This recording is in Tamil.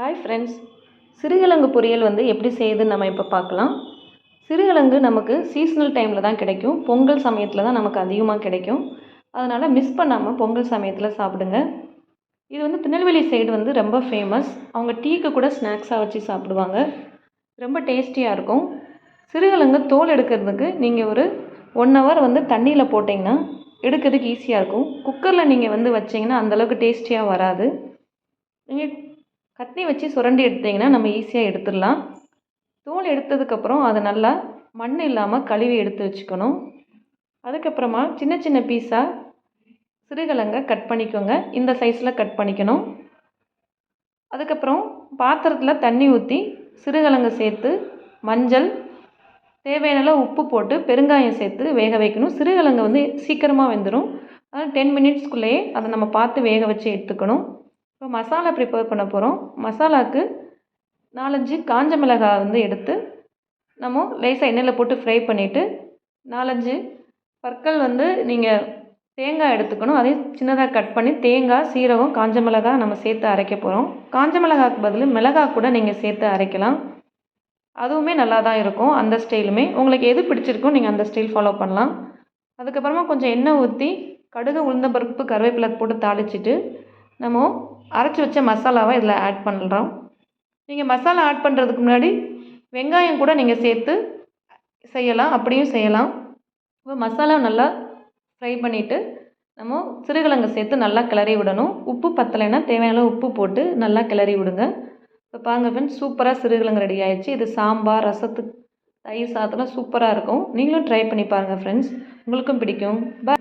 ஹாய் ஃப்ரெண்ட்ஸ் சிறுகிழங்கு பொரியல் வந்து எப்படி செய்யுதுன்னு நம்ம இப்போ பார்க்கலாம். சிறுகிழங்கு நமக்கு சீசனல் டைமில் தான் கிடைக்கும். பொங்கல் சமயத்தில் தான் நமக்கு அதிகமாக கிடைக்கும். அதனால் மிஸ் பண்ணாமல் பொங்கல் சமயத்தில் சாப்பிடுங்க. இது வந்து திருநெல்வேலி சைடு வந்து ரொம்ப ஃபேமஸ் அவங்க டீக்கு கூட ஸ்நாக்ஸாக வச்சு சாப்பிடுவாங்க. ரொம்ப டேஸ்டியாக இருக்கும். சிறுகிழங்கு தோல் எடுக்கிறதுக்கு நீங்கள் ஒரு ஒன் ஹவர் வந்து தண்ணியில் போட்டிங்கன்னா எடுக்கிறதுக்கு ஈஸியாக இருக்கும். குக்கரில் நீங்கள் வந்து வச்சிங்கன்னா அந்தளவுக்கு டேஸ்டியாக வராது. நீங்கள் கத்தி வச்சு சுரண்டி எடுத்திங்கன்னா நம்ம ஈஸியாக எடுத்துடலாம். தோல் எடுத்ததுக்கப்புறம் அதை நல்லா மண் இல்லாமல் கழுவி எடுத்து வச்சுக்கணும். அதுக்கப்புறமா சின்ன சின்ன பீஸாக சிறுகிழங்க கட் பண்ணிக்கோங்க. இந்த சைஸில் கட் பண்ணிக்கணும். அதுக்கப்புறம் பாத்திரத்தில் தண்ணி ஊற்றி சிறுகிழங்கு சேர்த்து மஞ்சள் தேவையான உப்பு போட்டு பெருங்காயம் சேர்த்து வேக வைக்கணும். சிறுகிழங்கு வந்து சீக்கிரமாக வெந்துடும் அதனால் டென் மினிட்ஸ்குள்ளேயே அதை நம்ம பார்த்து வேக வச்சு எடுத்துக்கணும். இப்போ மசாலா ப்ரிப்பேர் பண்ண போகிறோம் மசாலாவுக்கு நாலஞ்சு காஞ்ச மிளகாய் வந்து எடுத்து நம்ம லேசாக எண்ணெயில் போட்டு ஃப்ரை பண்ணிவிட்டு நாலஞ்சு பற்கள் வந்து நீங்கள் தேங்காய் எடுத்துக்கணும். அதையும் சின்னதாக கட் பண்ணி தேங்காய் சீரகம் காஞ்ச மிளகாய் நம்ம சேர்த்து அரைக்க போகிறோம் காஞ்ச மிளகாய்க்கு பதில் மிளகாய் கூட நீங்கள் சேர்த்து அரைக்கலாம். அதுவுமே நல்லா தான் இருக்கும் அந்த ஸ்டைலுமே. உங்களுக்கு எது பிடிச்சிருக்கோ நீங்கள் அந்த ஸ்டைல் ஃபாலோ பண்ணலாம். அதுக்கப்புறமா கொஞ்சம் எண்ணெய் ஊற்றி கடுகு உளுந்த பருப்பு கருவேப்பிலை போட்டு தாளிச்சிட்டு நம்ம அரைச்சி வச்ச மசாலாவை இதில் ஆட் பண்ணுறோம் நீங்கள் மசாலா ஆட் பண்ணுறதுக்கு முன்னாடி வெங்காயம் கூட நீங்கள் சேர்த்து செய்யலாம் அப்படியும் செய்யலாம். இப்போ மசாலா நல்லா ஃப்ரை பண்ணிவிட்டு நம்ம சிறுகிழங்கு சேர்த்து நல்லா கிளறி விடணும். உப்பு பத்தலைன்னா தேவையான உப்பு போட்டு நல்லா கிளறி விடுங்க. இப்போ பாருங்கள் ஃப்ரெண்ட்ஸ் சூப்பராக சிறுகிழங்கு ரெடி ஆயிடுச்சு. இது சாம்பார் ரசத்துக்கு தயிர் சாதத்தில் சூப்பராக இருக்கும். நீங்களும் ட்ரை பண்ணி பாருங்கள் ஃப்ரெண்ட்ஸ் உங்களுக்கும் பிடிக்கும். பா